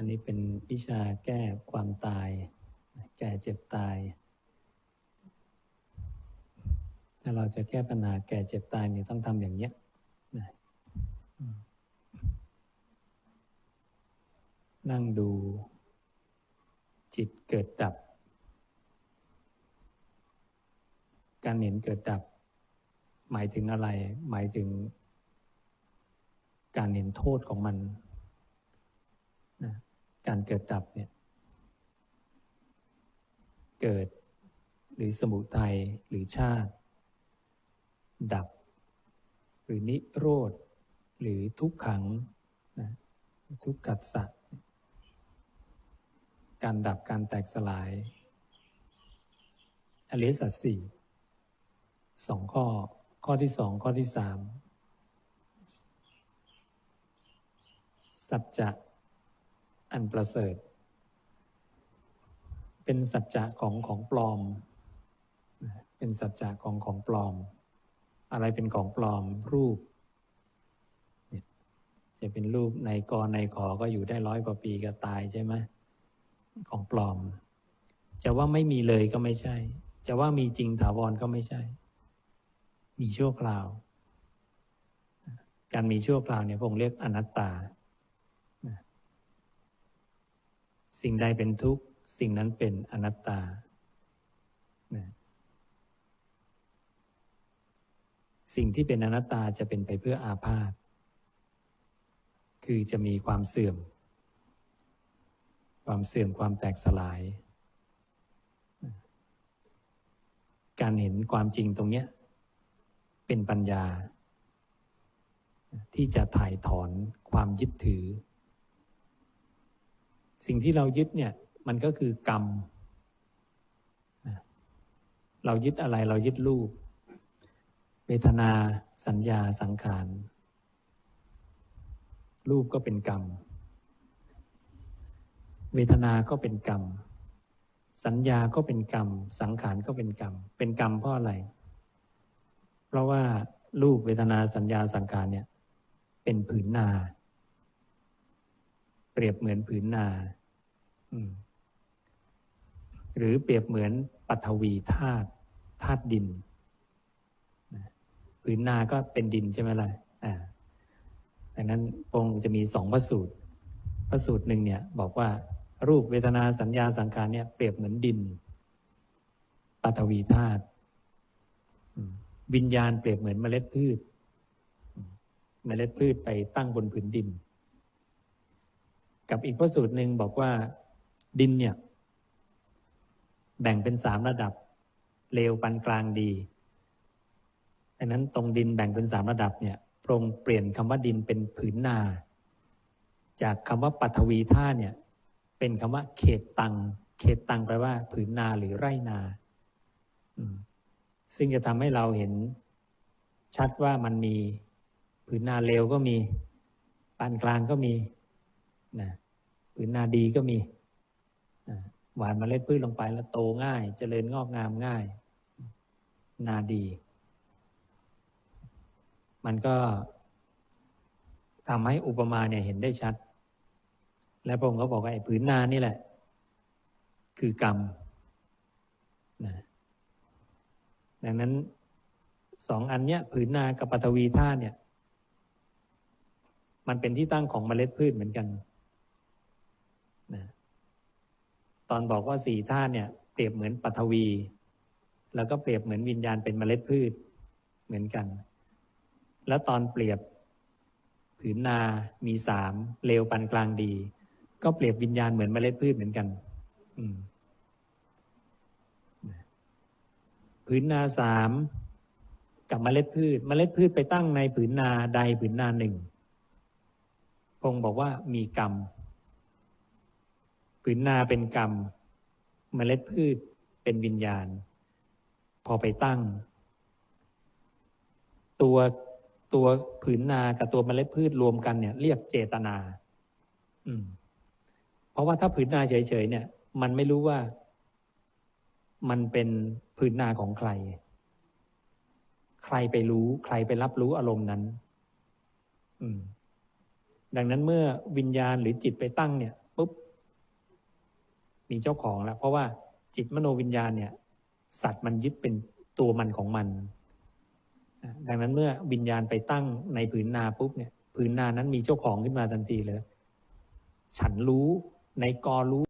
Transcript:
อันนี้เป็นวิชาแก้ความตาย แก่เจ็บตาย ถ้าเราจะแก้ปัญหาแก่เจ็บตายนี่ต้องทำอย่างเนี้ยนั่งดู จิตเกิดดับ การเห็นเกิดดับ หมายถึงอะไร หมายถึงการเห็นโทษของมัน การเกิดดับเนี่ย เกิดหรือสมุทัยหรือชาติ ดับ หรือนิโรธ หรือทุกขังนะทุกขัดสสะการดับการแตกสลายอริยสัจสี่สองข้อ ข้อที่สองข้อที่สามสัจจะ อันประเสริฐ เป็นสัจจะของของปลอม เป็นสัจจะของของปลอม อะไรเป็นของปลอมรูป จะเป็นรูปในกอในขอก็อยู่ได้ร้อยกว่าปีก็ตายใช่ไหมของปลอม จะว่าไม่มีเลยก็ไม่ใช่ จะว่ามีจริงถาวรก็ไม่ใช่ มีชั่วคราว การมีชั่วคราวเนี่ยพงเรียกอนัตตา สิ่งใดเป็นทุกข์ สิ่งนั้นเป็นอนัตตาสิ่งที่เป็นอนัตตาจะเป็นไปเพื่ออาพาธคือจะมีความเสื่อม ความเสื่อมความแตกสลาย การเห็นความจริงตรงนี้เป็นปัญญา ที่จะถ่ายถอนความยึดถือ สิ่งที่เรายึดเนี่ยมันก็คือกรรม เรายึดอะไรเรายึดรูป เวทนาสัญญาสังขาร รูปก็เป็นกรรม เวทนาก็เป็นกรรม สัญญาก็เป็นกรรม สังขารก็เป็นกรรม เป็นกรรมเพราะอะไร เพราะว่ารูปเวทนาสัญญาสังขารเนี่ยเป็นผืนนา รียบเหมือนผืนนาหรือเปรียบเหมือนปัทวีธาตุธาตุดินผืนนาก็เป็นดินใช่ไหมล่ะอ่าดังนั้นองค์จะมีสองพระสูตรพระสูตรหนึ่งเนี่ย บอกว่า รูปเวทนาสัญญาสังขารเนี่ย เปรียบเหมือนดินปัตวีธาตุวิญญาณเปรียบเหมือนเมล็ดพืช เมล็ดพืชไปตั้งบนผืนดิน กับอีกพระสูตรหนึ่งบอกว่าดินเนี่ย แบ่งเป็นสามระดับเลวปานกลางดีดังนั้นตรงดินแบ่งเป็นสามระดับเนี่ยพระองค์เปลี่ยนคำว่าดินเป็นผืนนา จากคำว่าปัทวีธาตุเนี่ยเป็นคำว่า เขตตัง เขตตังแปลว่า ผืนนาหรือไร่นา ซึ่งจะทำให้เราเห็นชัดว่ามันมี ผืนนาเลวก็มี ปานกลางก็มี นะผืนนาดีก็มีหวานมเมล็ดพืชลงไปแล้วโตง่าย เจริญงอกงามง่าย นาดี มันก็ทำให้อุปมาเนี่ยเห็นได้ชัด และพระองค์ก็บอกว่าไอ้ผืนนานี่แหละ คือกรรมนะดังนั้นสองอันเนี้ยผืนนากับปฐวีธาตุเนี่ย มันเป็นที่ตั้งของเมล็ดพืชเหมือนกันนะ ตอนบอกว่าสี่ธาตุเนี่ยเปรียบเหมือนปฐวี แล้วก็เปรียบเหมือนวิญญาณเป็นเมล็ดพืชเหมือนกัน แล้วตอนเปรียบผืนนามีสามเลวปานกลางดี ก็เปรียบวิญญาณเหมือนเมล็ดพืชเหมือนกันผืนนาสามกับเมล็ดพืช เมล็ดพืชไปตั้งในผืนนาใดผืนนาหนึ่งพงบอกว่ามีกรรม ผืนนาเป็นกรรมเมล็ดพืชเป็นวิญญาณ พอไปตั้ง ตัวตัวผืนนากับตัวเมล็ดพืชรวมกันเนี่ย เรียกเจตนา อืม เพราะว่าถ้าผืนนาเฉยๆเนี่ย มันไม่รู้ว่า มันเป็นผืนนาของใคร ใครไปรู้ ใครไปรับรู้อารมณ์นั้น อืม ดังนั้นเมื่อวิญญาณหรือจิตไปตั้งเนี่ย มีเจ้าของแล้ว เพราะว่าจิตมโนวิญญาณเนี่ย สัตว์มันยึดเป็นตัวมันของมัน ดังนั้นเมื่อวิญญาณไปตั้งในผืนนาปุ๊บเนี่ย ผืนนานั้นมีเจ้าของขึ้นมาทันทีเลย ฉันรู้ในกอรู้